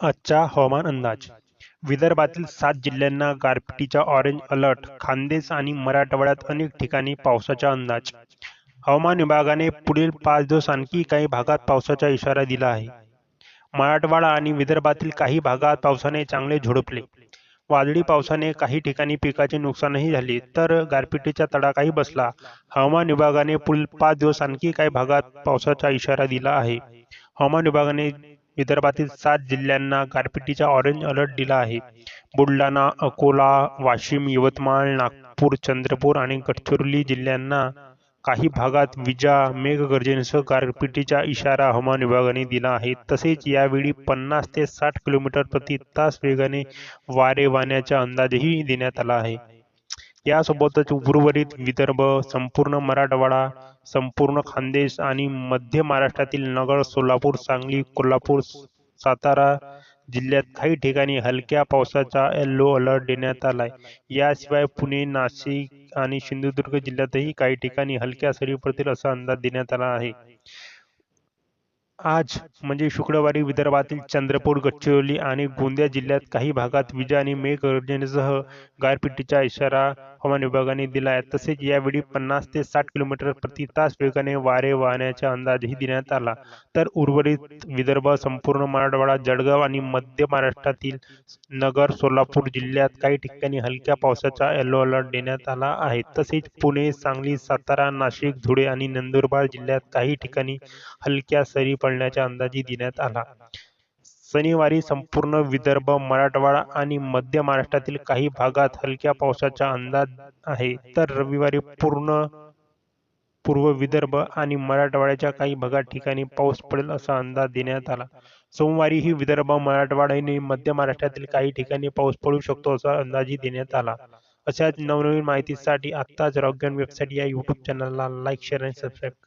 आजचा हवामान अंदाज. विदर्भातील सात जिल्ह्यांना गारपिटीचा ऑरेंज अलर्ट खानदेश आणि मराठवाड्यात अनेक ठिकाणी पावसाचा अंदाज. हवामान विभागाने पुढील पाच दिवस आणखी काही भागात पावसाचा इशारा दिला आहे. मराठवाडा आणि विदर्भातील काही भागात पावसाने चांगले झोडपले. वादळी पावसाने काही ठिकाणी पिकाचे नुकसानही झाले तर गारपिटीचा तडाखाही बसला. हवामान विभागाने पुढील पाच दिवस आणखी काही भागात पावसाचा इशारा दिला आहे. हवामान विभागाने विदर्भातील सात जिल्ह्यांना गारपिटीचा ऑरेंज अलर्ट दिला आहे. बुलढाणा अकोला वाशिम यवतमाळ नागपूर चंद्रपूर आणि गडचिरोली जिल्ह्यांना काही भागात विजा मेघगर्जनेसह गारपिटीचा इशारा हवामान विभागाने दिला आहे. तसेच यावेळी पन्नास ते साठ किलोमीटर प्रति तास वेगाने वारे वाहण्याचा अंदाजही देण्यात आला आहे. यासोबतच उर्वरित विदर्भ संपूर्ण मराठवाडा संपूर्ण खानदेश आणि मध्य महाराष्ट्रातील नगर सोलापूर सांगली कोल्हापूर सातारा जिल्ह्यात काही ठिकाणी हलक्या पावसाचा येल्लो अलर्ट देण्यात आलाय. याशिवाय पुणे नाशिक आणि सिंधुदुर्ग जिल्ह्यातही काही ठिकाणी हलक्या सरी पडतील असा अंदाज देण्यात आला आहे. आज म्हणजे शुक्रवारी विदर्भातील चंद्रपूर गडचिरोली आणि गोंदिया जिल्ह्यात काही भागात विजा आणि मेघगर्जनेसह गारपिटीचा इशारा हवामान विभागाने दिला आहे. तसेच यावेळी पन्नास ते साठ किलोमीटर प्रति तास वेगाने वारे वाहण्याचा अंदाजही देण्यात आला. तर उर्वरित विदर्भ संपूर्ण मराठवाडा जळगाव आणि मध्य महाराष्ट्रातील नगर सोलापूर जिल्ह्यात काही ठिकाणी हलक्या पावसाचा येलो अलर्ट देण्यात आला आहे. तसेच पुणे सांगली सातारा नाशिक धुळे आणि नंदुरबार जिल्ह्यात काही ठिकाणी हलक्या सरी पडण्याचा अंदाजी देण्यात आला. शनिवारी संपूर्ण विदर्भ मराठवाडा आणि मध्य महाराष्ट्रातील काही भागात हलक्या पावसाचा अंदाज आहे. तर रविवारी पूर्ण पूर्व विदर्भ आणि मराठवाड्याच्या काही भागात ठिकाणी पाऊस पडेल असा अंदाज देण्यात आला. सोमवारी ही विदर्भ मराठवाडा आणि मध्य महाराष्ट्रातील काही ठिकाणी पाऊस पडू शकतो असा अंदाजही देण्यात आला. अशाच नवनवीन माहितीसाठी आत्ताच रॉकगन वेबसाईट या यूट्यूब चॅनलला लाईक शेअर आणि सबस्क्राईब करा.